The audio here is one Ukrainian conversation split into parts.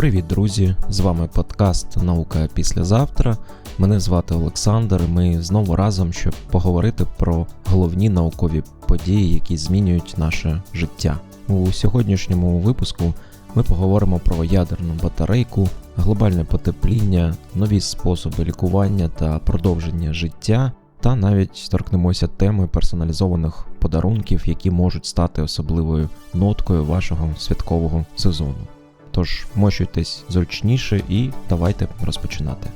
Привіт, друзі! З вами подкаст Наука післязавтра. Мене звати Олександр. і Ми знову разом, щоб поговорити про головні наукові події, які змінюють наше життя. У сьогоднішньому випуску ми поговоримо про ядерну батарейку, глобальне потепління, нові способи лікування та продовження життя, та навіть торкнемося теми персоналізованих подарунків, які можуть стати особливою ноткою вашого святкового сезону. Тож вмощуйтесь зручніше і давайте розпочинати.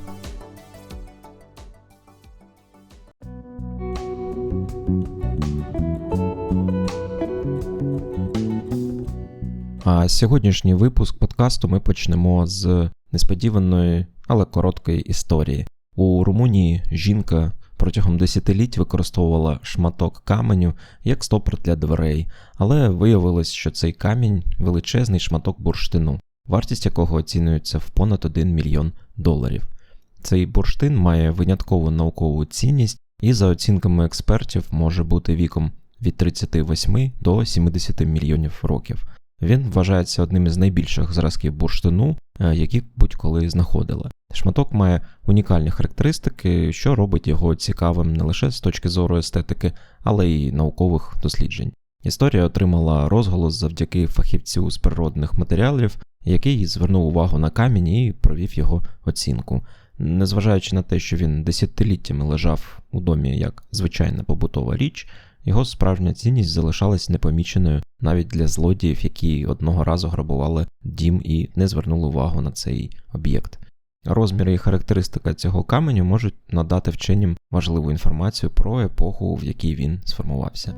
А сьогоднішній випуск подкасту ми почнемо з несподіваної, але короткої історії. У Румунії жінка протягом десятиліть використовувала шматок каменю як стопор для дверей, але виявилось, що цей камінь величезний шматок бурштину, вартість якого оцінюється в понад 1 мільйон доларів. Цей бурштин має виняткову наукову цінність і, за оцінками експертів, може бути віком від 38 до 70 мільйонів років. Він вважається одним із найбільших зразків бурштину, е, які будь-коли знаходили. Шматок має унікальні характеристики, що робить його цікавим не лише з точки зору естетики, але й наукових досліджень. Історія отримала розголос завдяки фахівцю з природних матеріалів, який звернув увагу на камінь і провів його оцінку. Незважаючи на те, що він десятиліттями лежав у домі як звичайна побутова річ, його справжня цінність залишалась непоміченою навіть для злодіїв, які одного разу грабували дім і не звернули увагу на цей об'єкт. Розміри і характеристика цього каменю можуть надати вченім важливу інформацію про епоху, в якій він сформувався.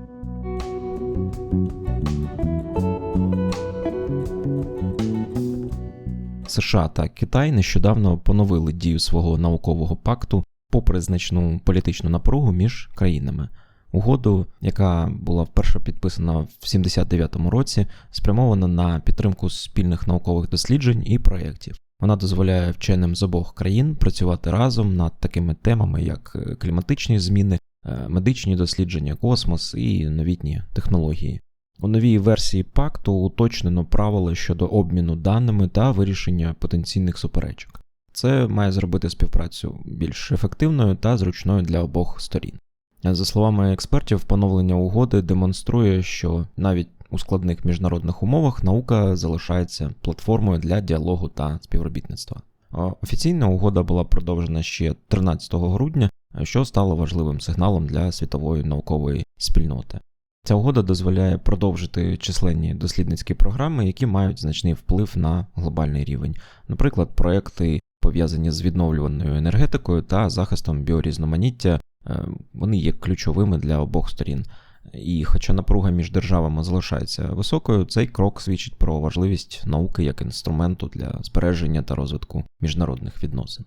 США та Китай нещодавно поновили дію свого наукового пакту попри значну політичну напругу між країнами. Угоду, яка була вперше підписана в 79-му році, спрямована на підтримку спільних наукових досліджень і проєктів. Вона дозволяє вченим з обох країн працювати разом над такими темами, як кліматичні зміни, е, медичні дослідження, космос і новітні технології. У новій версії пакту уточнено правила щодо обміну даними та вирішення потенційних суперечок. Це має зробити співпрацю більш ефективною та зручною для обох сторін. За словами експертів, поновлення угоди демонструє, що навіть у складних міжнародних умовах наука залишається платформою для діалогу та співробітництва. Офіційна угода була продовжена ще 13 грудня, що стало важливим сигналом для світової наукової спільноти. Ця угода дозволяє продовжити численні дослідницькі програми, які мають значний вплив на глобальний рівень, наприклад, проекти пов'язані з відновлюваною енергетикою та захистом біорізноманіття, е, вони є ключовими для обох сторін. І хоча напруга між державами залишається високою, цей крок свідчить про важливість науки як інструменту для збереження та розвитку міжнародних відносин.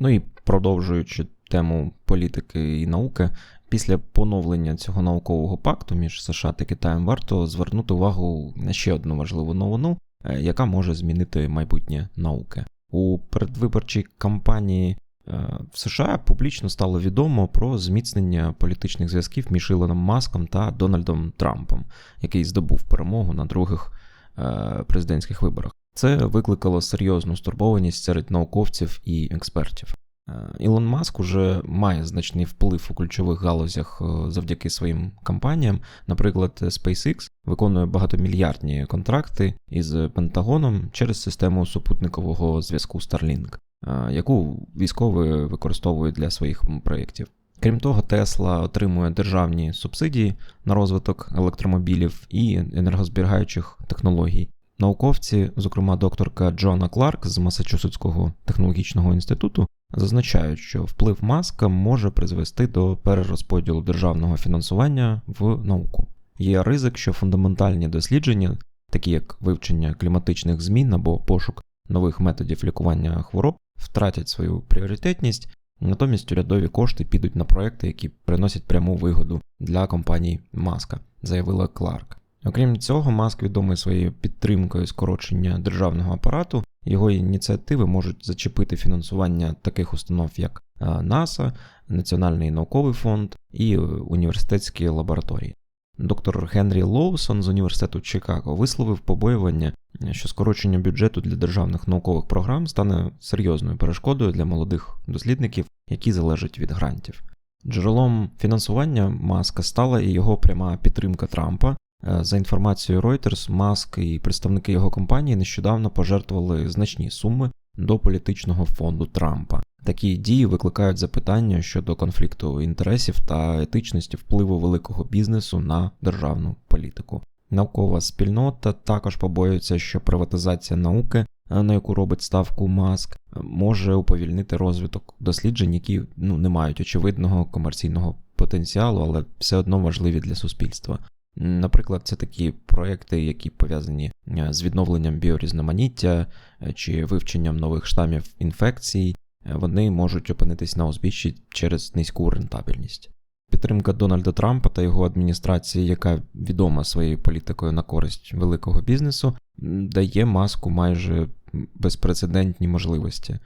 Ну і продовжуючи тему політики і науки, після поновлення цього наукового пакту між США та Китаєм варто звернути увагу на ще одну важливу новину, е, яка може змінити майбутнє науки. У передвиборчій кампанії е, в США публічно стало відомо про зміцнення політичних зв'язків між Ілоном Маском та Дональдом Трампом, який здобув перемогу на других е, президентських виборах. Це викликало серйозну стурбованість серед науковців і експертів. Е, Ілон Маск уже має значний вплив у ключових галузях е, завдяки своїм компаніям. Наприклад, SpaceX виконує багатомільярдні контракти із Пентагоном через систему супутникового зв'язку Starlink, е, яку військові використовують для своїх проєктів. Крім того, Тесла отримує державні субсидії на розвиток електромобілів і енергозберігаючих технологій. Науковці, зокрема докторка Джона Кларк з Масачусетського технологічного інституту, зазначають, що вплив маска може призвести до перерозподілу державного фінансування в науку. Є ризик, що фундаментальні дослідження, такі як вивчення кліматичних змін або пошук нових методів лікування хвороб, втратять свою пріоритетність, натомість урядові кошти підуть на проекти, які приносять пряму вигоду для компаній Маска, заявила Кларк. Окрім цього, Маск відомий своєю підтримкою скорочення державного апарату. Його ініціативи можуть зачепити фінансування таких установ, як НАСА, Національний науковий фонд і університетські лабораторії. доктор Генрі Лоусон з університету Чикаго висловив побоювання, що скорочення бюджету для державних наукових програм стане серйозною перешкодою для молодих дослідників, які залежать від грантів. Джерелом фінансування маска стала і його пряма підтримка Трампа. Е, за інформацією Reuters, Маск і представники його компанії нещодавно пожертвували значні суми до політичного фонду Трампа. Такі дії викликають запитання щодо конфлікту інтересів та етичності впливу великого бізнесу на державну політику. Наукова спільнота також побоюється, що приватизація науки, е, на яку робить ставку маск, може уповільнити розвиток досліджень, які ну, не мають очевидного комерційного потенціалу, але все одно важливі для суспільства. Наприклад, це такі проекти, які пов'язані е, з відновленням біорізноманіття е, чи вивченням нових штамів інфекцій, вони можуть опинитись на узбіччі через низьку рентабельність. Підтримка Дональда Трампа та його адміністрації, яка відома своєю політикою на користь великого бізнесу, дає маску майже безпрецедентні можливості.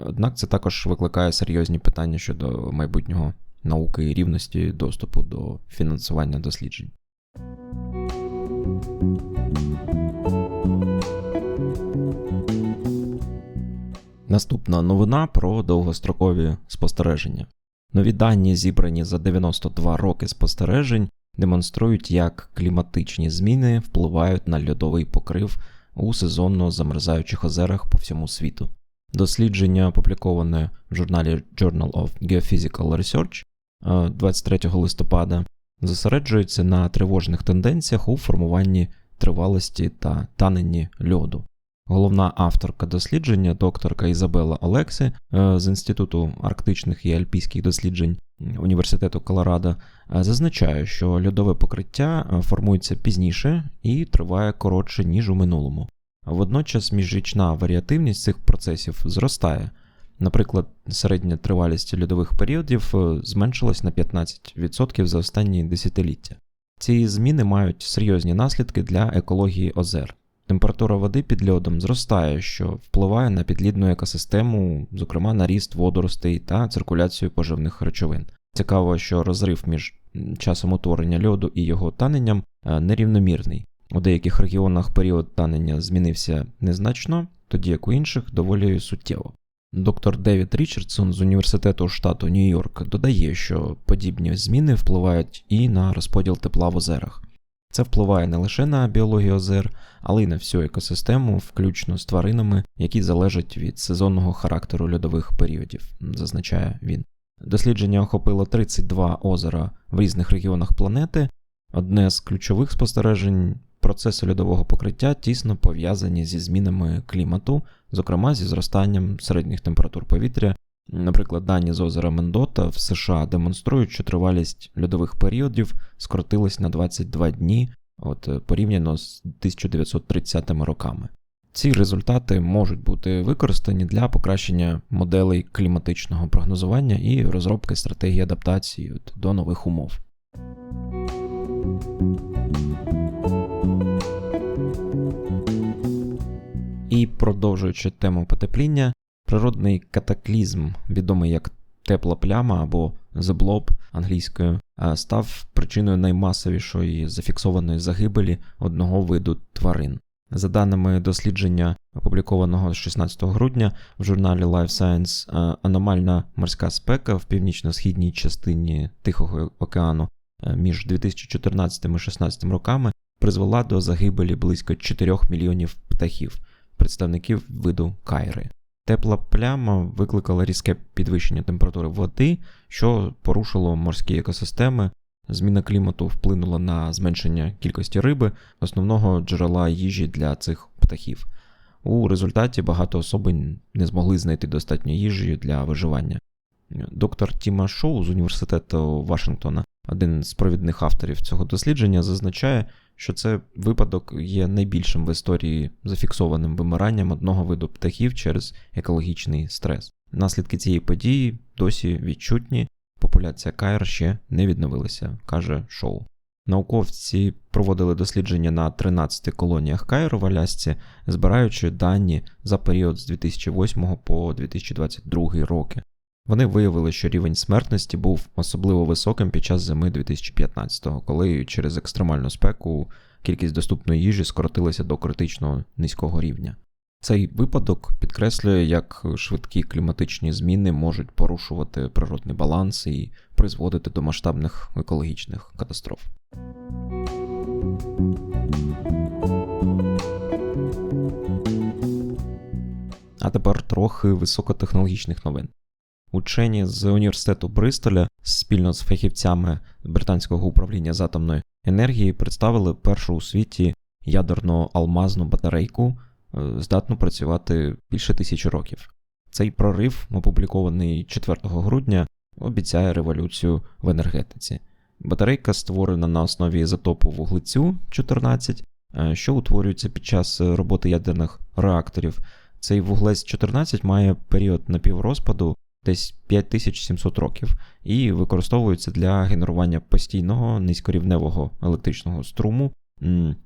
Однак це також викликає серйозні питання щодо майбутнього науки і рівності доступу до фінансування досліджень. Наступна новина про довгострокові спостереження. Нові дані, зібрані за 92 роки спостережень, демонструють, як кліматичні зміни впливають на льодовий покрив у сезонно замерзаючих озерах по всьому світу. Дослідження, опубліковане в журналі Journal of Geophysical Research 23 е, листопада, зосереджується на тривожних тенденціях у формуванні тривалості та таненні льоду. Головна авторка дослідження, докторка Ізабела Олекси е, з Інституту арктичних і альпійських досліджень Університету Колорадо, е, зазначає, що льодове покриття е, формується пізніше і триває коротше, ніж у минулому. Водночас міжрічна варіативність цих процесів зростає. Наприклад, середня тривалість льодових періодів зменшилась на 15% за останні десятиліття. Ці зміни мають серйозні наслідки для екології озер. Температура води під льодом зростає, що впливає на підлідну екосистему, зокрема на ріст водоростей та циркуляцію поживних речовин. Цікаво, що розрив між часом утворення льоду і його таненням е, нерівномірний. У деяких регіонах період танення змінився незначно, тоді як у інших доволі суттєво. Доктор Девід Річардсон з університету штату Нью-Йорк додає, що подібні зміни впливають і на розподіл тепла в озерах. Це впливає не лише на біологію озер, але й на всю екосистему, включно з тваринами, які залежать від сезонного характеру льодових періодів, зазначає він. Дослідження охопило 32 озера в різних регіонах планети. Одне з ключових спостережень процеси льодового покриття тісно пов'язані зі змінами клімату, зокрема зі зростанням середніх температур повітря. Наприклад, дані з озера Мендота в США демонструють, що тривалість льодових періодів скоротилась на 22 дні от, е, порівняно з 1930 роками. Ці результати можуть бути використані для покращення моделей кліматичного прогнозування і розробки стратегії адаптації от, до нових умов. Продовжуючи тему потепління, природний катаклізм, відомий як тепла пляма або The Blob англійською, став причиною наймасовішої зафіксованої загибелі одного виду тварин. За даними дослідження, опублікованого 16 грудня в журналі Life Science, аномальна морська спека в північно-східній частині Тихого океану між 2014 і 2016 роками призвела до загибелі близько 4 мільйонів птахів, представників виду кайри. Тепла пляма викликала різке підвищення температури води, що порушило морські екосистеми. Зміна клімату вплинула на зменшення кількості риби, основного джерела їжі для цих птахів. У результаті багато особин не змогли знайти достатньо їжі для виживання. Доктор Тіма Шоу з університету Вашингтона, один з провідних авторів цього дослідження, зазначає, що це випадок є найбільшим в історії зафіксованим вимиранням одного виду птахів через екологічний стрес. Наслідки цієї події досі відчутні, популяція кайр ще не відновилася, каже Шоу. Науковці проводили дослідження на 13 колоніях Кайру в Алясці, збираючи дані за період з 2008 по 2022 роки. Вони виявили, що рівень смертності був особливо високим під час зими 2015-го, коли через екстремальну спеку кількість доступної їжі скоротилася до критично низького рівня. Цей випадок підкреслює, як швидкі кліматичні зміни можуть порушувати природний баланс і призводити до масштабних екологічних катастроф. А тепер трохи високотехнологічних новин. Учені з університету Бристоля спільно з фахівцями британського управління з атомної енергії представили першу у світі ядерну алмазну батарейку, е, здатну працювати більше тисячі років. Цей прорив, опублікований 4 грудня, обіцяє революцію в енергетиці. Батарейка створена на основі ізотопу вуглецю 14, е, що утворюється під час роботи ядерних реакторів. Цей вуглець 14 має період напіврозпаду десь 5700 років і використовується для генерування постійного низькорівневого електричного струму.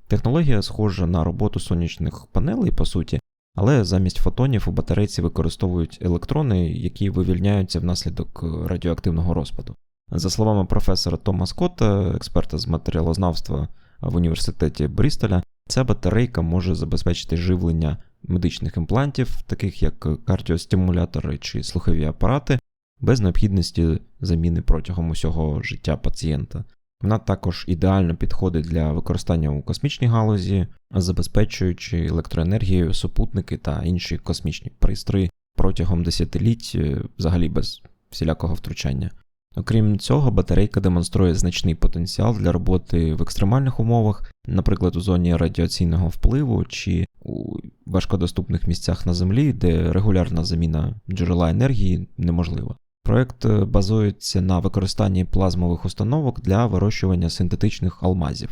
Технологія схожа на роботу сонячних панелей, по суті, але замість фотонів у батарейці використовують електрони, які вивільняються внаслідок радіоактивного розпаду. За словами професора Тома Скотта, експерта з матеріалознавства в університеті Брістоля, ця батарейка може забезпечити живлення медичних імплантів, таких як кардіостимулятори чи слухові апарати, без необхідності заміни протягом усього життя пацієнта. Вона також ідеально підходить для використання у космічній галузі, забезпечуючи електроенергією супутники та інші космічні пристрої протягом десятиліть, е, взагалі без всілякого втручання. Окрім цього, батарейка демонструє значний потенціал для роботи в екстремальних умовах, наприклад, у зоні радіаційного впливу чи у важкодоступних місцях на землі, де регулярна заміна джерела енергії неможлива. Проект е, базується на використанні плазмових установок для вирощування синтетичних алмазів,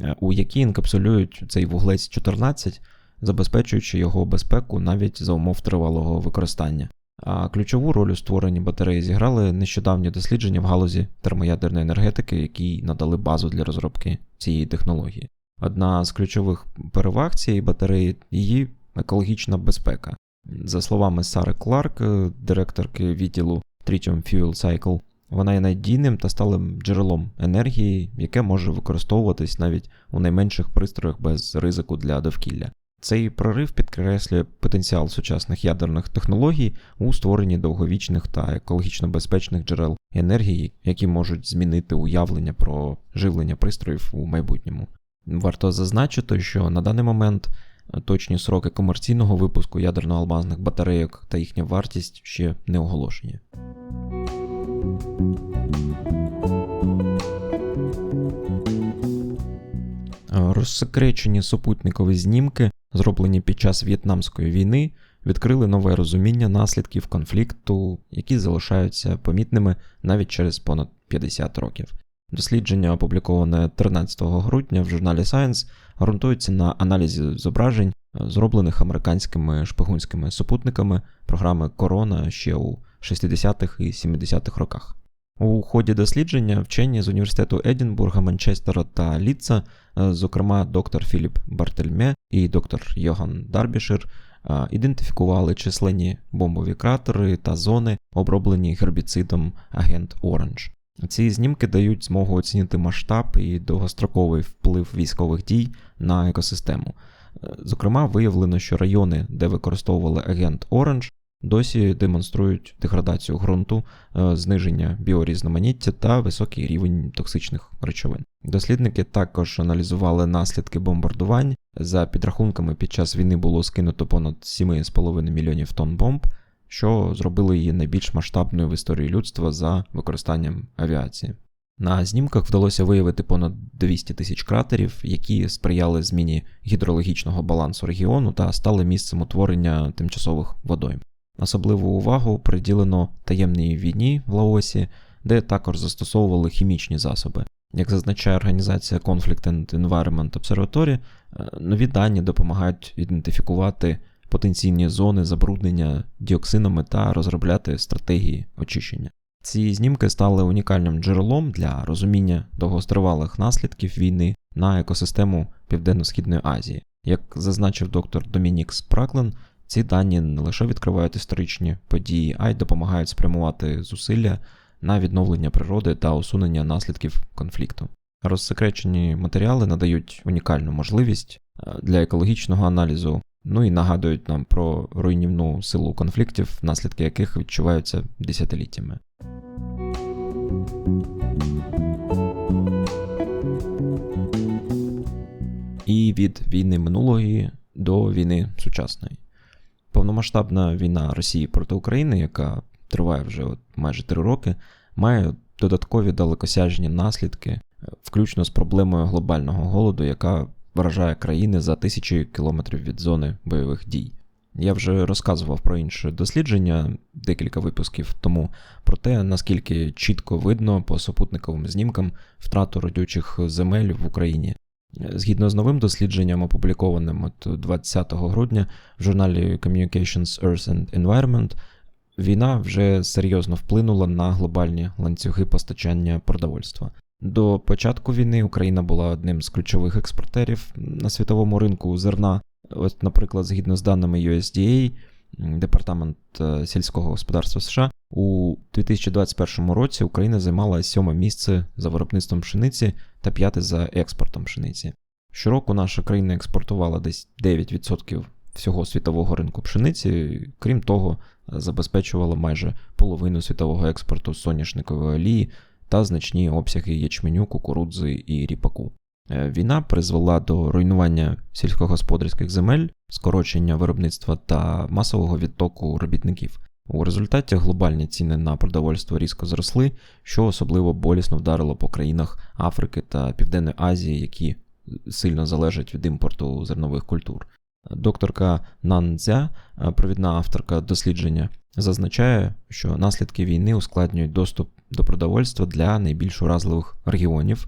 е, у які інкапсулюють цей вуглець 14, забезпечуючи його безпеку навіть за умов тривалого використання. А ключову роль у створенні батареї зіграли нещодавні дослідження в галузі термоядерної енергетики, які надали базу для розробки цієї технології. Одна з ключових переваг цієї батареї її екологічна безпека. За словами Сари Кларк, директорки відділу Tritium Fuel Cycle, вона є надійним та сталим джерелом енергії, яке може використовуватись навіть у найменших пристроях без ризику для довкілля. Цей прорив підкреслює потенціал сучасних ядерних технологій у створенні довговічних та екологічно безпечних джерел енергії, які можуть змінити уявлення про живлення пристроїв у майбутньому. Варто зазначити, що на даний момент точні сроки комерційного випуску ядерно-алмазних батарейок та їхня вартість ще не оголошені. Розсекречені супутникові знімки зроблені під час В'єтнамської війни, відкрили нове розуміння наслідків конфлікту, які залишаються помітними навіть через понад 50 років. Дослідження, опубліковане 13 грудня в журналі Science, ґрунтується на аналізі зображень, зроблених американськими шпигунськими супутниками програми Корона ще у 60-х і 70-х роках. У ході дослідження вчені з університету Едінбурга, Манчестера та Ліца, е, зокрема доктор Філіп Бартельме і доктор Йоган Дарбішир, е, ідентифікували численні бомбові кратери та зони, оброблені гербіцидом агент Оранж. Ці знімки дають змогу оцінити масштаб і довгостроковий вплив військових дій на екосистему. Е, зокрема, виявлено, що райони, де використовували агент Оранж, досі демонструють деградацію ґрунту, е, зниження біорізноманіття та високий рівень токсичних речовин. Дослідники також аналізували наслідки бомбардувань. За підрахунками, під час війни було скинуто понад 7,5 мільйонів тонн бомб, що зробило її найбільш масштабною в історії людства за використанням авіації. На знімках вдалося виявити понад 200 тисяч кратерів, які сприяли зміні гідрологічного балансу регіону та стали місцем утворення тимчасових водойм. Особливу увагу приділено таємній війні в Лаосі, де також застосовували хімічні засоби. Як зазначає організація Conflict and Environment Observatory, е, нові дані допомагають ідентифікувати потенційні зони забруднення діоксинами та розробляти стратегії очищення. Ці знімки стали унікальним джерелом для розуміння довгостривалих наслідків війни на екосистему Південно-Східної Азії. Як зазначив доктор Домінік Спраклен, Ці дані не лише відкривають історичні події, а й допомагають спрямувати зусилля на відновлення природи та усунення наслідків конфлікту. Розсекречені матеріали надають унікальну можливість е, для екологічного аналізу, ну і нагадують нам про руйнівну силу конфліктів, наслідки яких відчуваються десятиліттями. І від війни минулої до війни сучасної. Повномасштабна війна Росії проти України, яка триває вже от майже три роки, має додаткові далекосяжні наслідки, включно з проблемою глобального голоду, яка вражає країни за тисячі кілометрів від зони бойових дій. Я вже розказував про інше дослідження декілька випусків тому про те, наскільки чітко видно по супутниковим знімкам втрату родючих земель в Україні. Згідно з новим дослідженням, опублікованим от 20 грудня в журналі Communications Earth and Environment, війна вже серйозно вплинула на глобальні ланцюги постачання продовольства. До початку війни Україна була одним з ключових експортерів на світовому ринку зерна. От, наприклад, згідно з даними USDA, Департамент е, сільського господарства США, у 2021 році Україна займала сьоме місце за виробництвом пшениці та п'яте за експортом пшениці. Щороку наша країна експортувала десь 9% всього світового ринку пшениці, крім того, забезпечувала майже половину світового експорту соняшникової олії та значні обсяги ячменю, кукурудзи і ріпаку. Е, війна призвела до руйнування сільськогосподарських земель, скорочення виробництва та масового відтоку робітників. У результаті глобальні ціни на продовольство різко зросли, що особливо болісно вдарило по країнах Африки та Південної Азії, які сильно залежать від імпорту зернових культур. Докторка Нан Цзя, провідна авторка дослідження, зазначає, що наслідки війни ускладнюють доступ до продовольства для найбільш уразливих регіонів,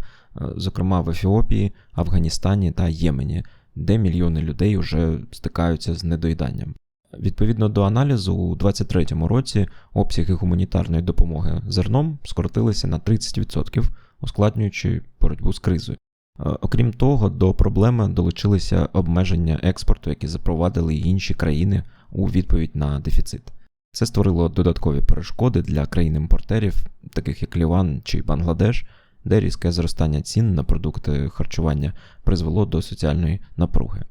зокрема в Ефіопії, Афганістані та Ємені, де мільйони людей вже стикаються з недоїданням. Відповідно до аналізу, у 2023 році обсяги гуманітарної допомоги зерном скоротилися на 30%, ускладнюючи боротьбу з кризою. Окрім того, до проблеми долучилися обмеження експорту, які запровадили інші країни у відповідь на дефіцит. Це створило додаткові перешкоди для країн-імпортерів, таких як Ліван чи Бангладеш, де різке зростання цін на продукти харчування призвело до соціальної напруги.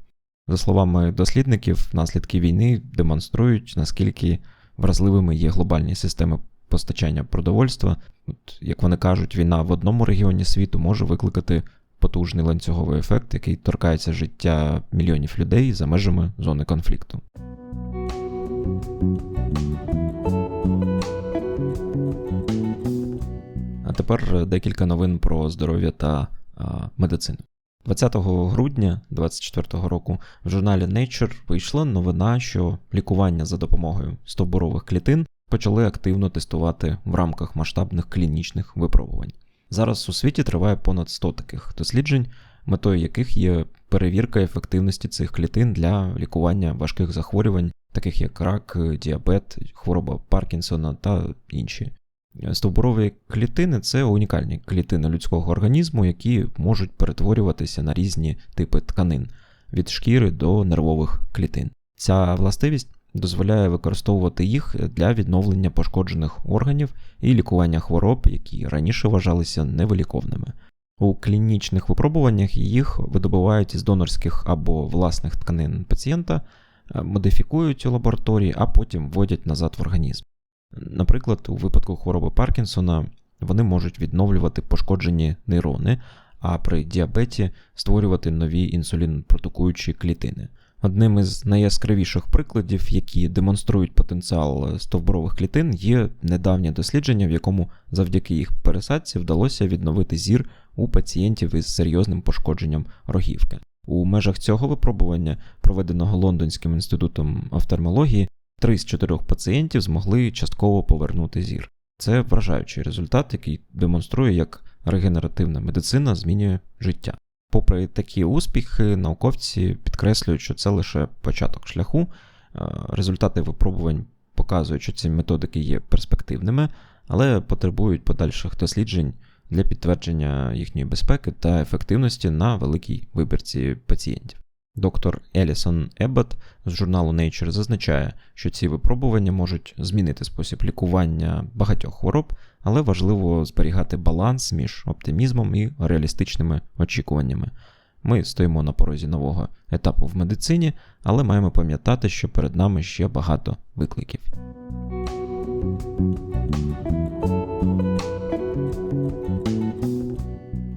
За словами дослідників, наслідки війни демонструють, наскільки вразливими є глобальні системи постачання продовольства. От, Як вони кажуть, війна в одному регіоні світу може викликати потужний ланцюговий ефект, який торкається життя мільйонів людей за межами зони конфлікту. А тепер декілька новин про здоров'я та а, медицину. 20 грудня 2024 року в журналі Nature вийшла новина, що лікування за допомогою стовбурових клітин почали активно тестувати в рамках масштабних клінічних випробувань. Зараз у світі триває понад 100 таких досліджень, метою яких є перевірка ефективності цих клітин для лікування важких захворювань, таких як рак, діабет, хвороба Паркінсона та інші. Стовбурові клітини це унікальні клітини людського організму, які можуть перетворюватися на різні типи тканин від шкіри до нервових клітин. Ця властивість дозволяє використовувати їх для відновлення пошкоджених органів і лікування хвороб, які раніше вважалися невиліковними. У клінічних випробуваннях їх видобувають із донорських або власних тканин пацієнта, модифікують у лабораторії, а потім вводять назад в організм. Наприклад, у випадку хвороби Паркінсона вони можуть відновлювати пошкоджені нейрони, а при діабеті створювати нові інсулінпродукуючі клітини. Одним із найяскравіших прикладів, які демонструють потенціал стовбурових клітин, є недавнє дослідження, в якому завдяки їх пересадці вдалося відновити зір у пацієнтів із серйозним пошкодженням рогівки. У межах цього випробування, проведеного Лондонським інститутом офтальмології, Три з чотирьох пацієнтів змогли частково повернути зір. Це вражаючий результат, який демонструє, як регенеративна медицина змінює життя. Попри такі успіхи, науковці підкреслюють, що це лише початок шляху. Е, результати випробувань показують, що ці методики є перспективними, але потребують подальших досліджень для підтвердження їхньої безпеки та ефективності на великій вибірці пацієнтів. Доктор Елісон Еббот з журналу Nature зазначає, що ці випробування можуть змінити спосіб лікування багатьох хвороб, але важливо зберігати баланс між оптимізмом і реалістичними очікуваннями. Ми стоїмо на порозі нового етапу в медицині, але маємо пам'ятати, що перед нами ще багато викликів.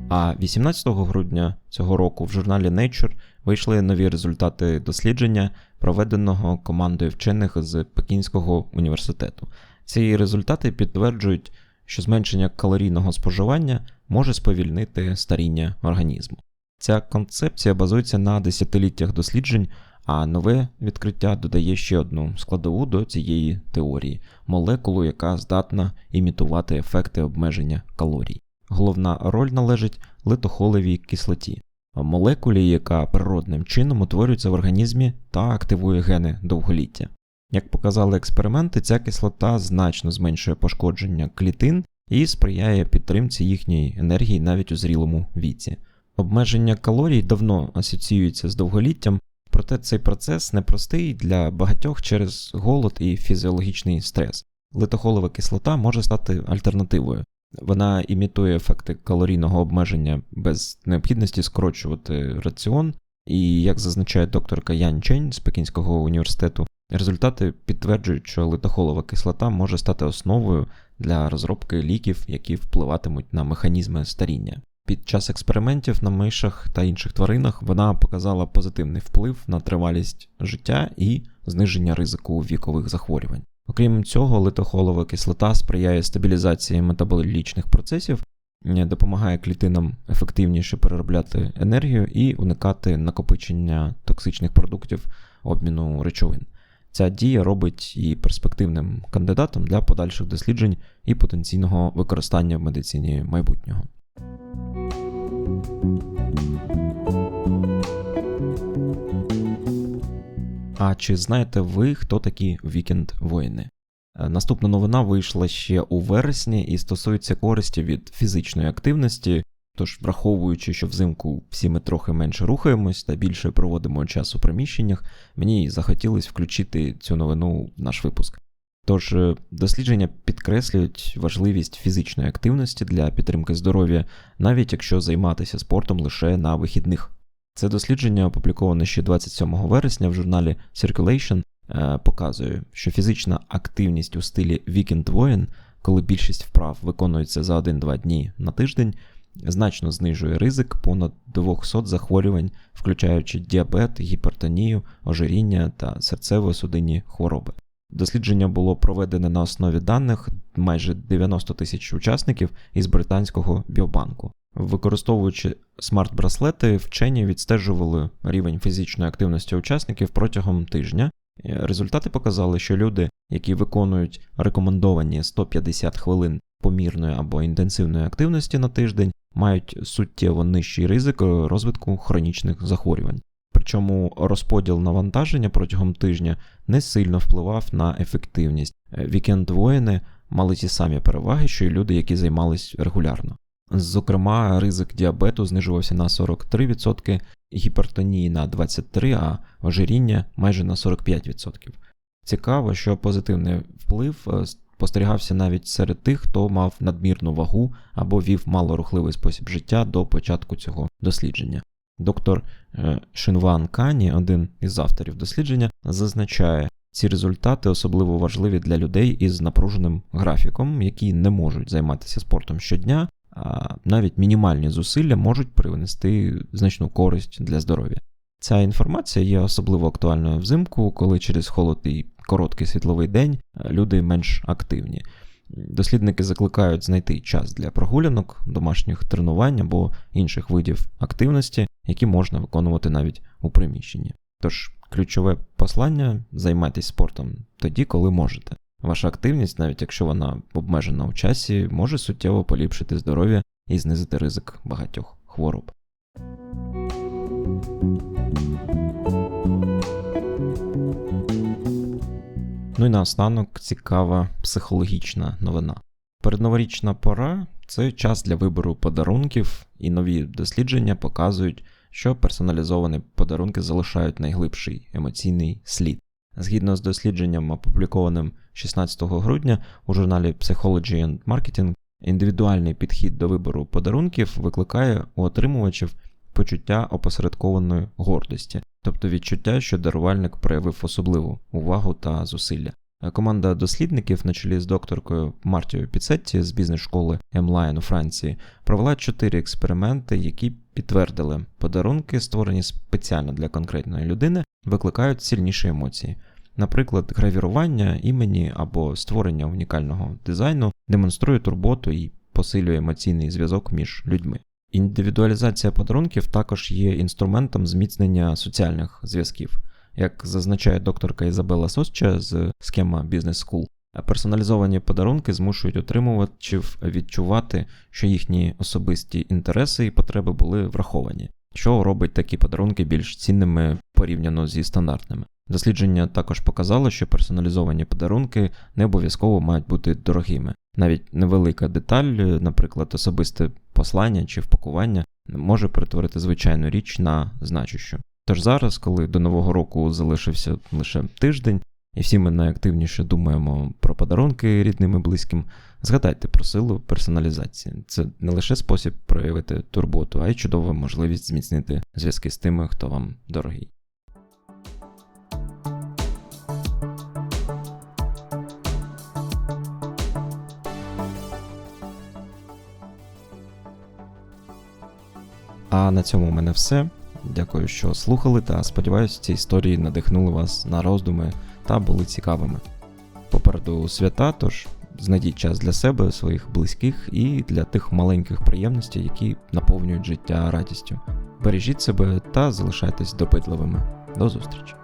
А 18 грудня цього року в журналі Nature вийшли нові результати дослідження, проведеного командою вчених з Пекінського університету. Ці результати підтверджують, що зменшення калорійного споживання може сповільнити старіння організму. Ця концепція базується на десятиліттях досліджень, а нове відкриття додає ще одну складову до цієї теорії молекулу, яка здатна імітувати ефекти обмеження калорій. Головна роль належить литохолевій кислоті, молекулі, яка природним чином утворюється в організмі та активує гени довголіття. Як показали експерименти, ця кислота значно зменшує пошкодження клітин і сприяє підтримці їхньої енергії навіть у зрілому віці. Обмеження калорій давно асоціюється з довголіттям, проте цей процес непростий для багатьох через голод і фізіологічний стрес. Литохолова кислота може стати альтернативою. Вона імітує ефекти калорійного обмеження без необхідності скорочувати раціон, і, як зазначає докторка Ян Чень з Пекінського університету, результати підтверджують, що литохолова кислота може стати основою для розробки ліків, які впливатимуть на механізми старіння. Під час експериментів на мишах та інших тваринах вона показала позитивний вплив на тривалість життя і зниження ризику вікових захворювань. Окрім цього, литохолова кислота сприяє стабілізації метаболічних процесів, допомагає клітинам ефективніше переробляти енергію і уникати накопичення токсичних продуктів обміну речовин. Ця дія робить її перспективним кандидатом для подальших досліджень і потенційного використання в медицині майбутнього. А чи знаєте ви, хто такі вікенд воїни? Е, наступна новина вийшла ще у вересні і стосується користі від фізичної активності. Тож, враховуючи, що взимку всі ми трохи менше рухаємось та більше проводимо час у приміщеннях, мені захотілося включити цю новину в наш випуск. Тож, е, дослідження підкреслюють важливість фізичної активності для підтримки здоров'я, навіть якщо займатися спортом лише на вихідних. Це дослідження, опубліковане ще 27 вересня в журналі Circulation, е, показує, що фізична активність у стилі Weekend воїн, коли більшість вправ виконується за 1-2 дні на тиждень, значно знижує ризик понад 200 захворювань, включаючи діабет, гіпертонію, ожиріння та серцево-судинні хвороби. Дослідження було проведене на основі даних майже 90 тисяч учасників із британського біобанку. Використовуючи смарт-браслети, вчені відстежували рівень фізичної активності учасників протягом тижня. Результати показали, що люди, які виконують рекомендовані 150 хвилин помірної або інтенсивної активності на тиждень, мають суттєво нижчий ризик розвитку хронічних захворювань. Причому розподіл навантаження протягом тижня не сильно впливав на ефективність. Вікенд воїни мали ті самі переваги, що й люди, які займались регулярно. Зокрема, ризик діабету знижувався на 43%, гіпертонії на 23%, а ожиріння майже на 45%. Цікаво, що позитивний вплив е, спостерігався навіть серед тих, хто мав надмірну вагу або вів малорухливий спосіб життя до початку цього дослідження. Доктор е, Шинван Кані, один із авторів дослідження, зазначає, ці результати особливо важливі для людей із напруженим графіком, які не можуть займатися спортом щодня, навіть мінімальні зусилля можуть привнести значну користь для здоров'я. Ця інформація є особливо актуальною взимку, коли через холод і короткий світловий день е, люди менш активні. Дослідники закликають знайти час для прогулянок, домашніх тренувань або інших видів активності, які можна виконувати навіть у приміщенні. Тож, ключове послання займайтесь спортом тоді, коли можете. Ваша активність, навіть якщо вона обмежена у часі, може суттєво поліпшити здоров'я і знизити ризик багатьох хвороб. Ну і наостанок цікава психологічна новина. Передноворічна пора це час для вибору подарунків, і нові дослідження показують, що персоналізовані подарунки залишають найглибший емоційний слід. Згідно з дослідженням, опублікованим 16 грудня у журналі Psychology and Marketing, індивідуальний підхід до вибору подарунків викликає у отримувачів почуття опосередкованої гордості, тобто відчуття, що дарувальник проявив особливу увагу та зусилля. Команда дослідників на чолі з докторкою Мартією Піцетті з бізнес-школи Емлайн у Франції провела чотири експерименти, які підтвердили, подарунки, створені спеціально для конкретної людини, викликають сильніші емоції. Наприклад, гравірування імені або створення унікального дизайну демонструє турботу і посилює емоційний зв'язок між людьми. Індивідуалізація подарунків також є інструментом зміцнення соціальних зв'язків. Як зазначає докторка Ізабела Сосча з схема Business School, персоналізовані подарунки змушують отримувачів відчувати, що їхні особисті інтереси і потреби були враховані, що робить такі подарунки більш цінними порівняно зі стандартними. Дослідження також показало, що персоналізовані подарунки не обов'язково мають бути дорогими. Навіть невелика деталь, наприклад, особисте послання чи впакування, може перетворити звичайну річ на значущу. Тож зараз, коли до Нового року залишився лише тиждень, і всі ми найактивніше думаємо про подарунки рідним і близьким, згадайте про силу персоналізації. Це не лише спосіб проявити турботу, а й чудова можливість зміцнити зв'язки з тими, хто вам дорогий. А на цьому у мене все. Дякую, що слухали, та сподіваюся, ці історії надихнули вас на роздуми та були цікавими. Попереду свята, тож знайдіть час для себе, своїх близьких і для тих маленьких приємностей, які наповнюють життя радістю. Бережіть себе та залишайтесь допитливими. До зустрічі!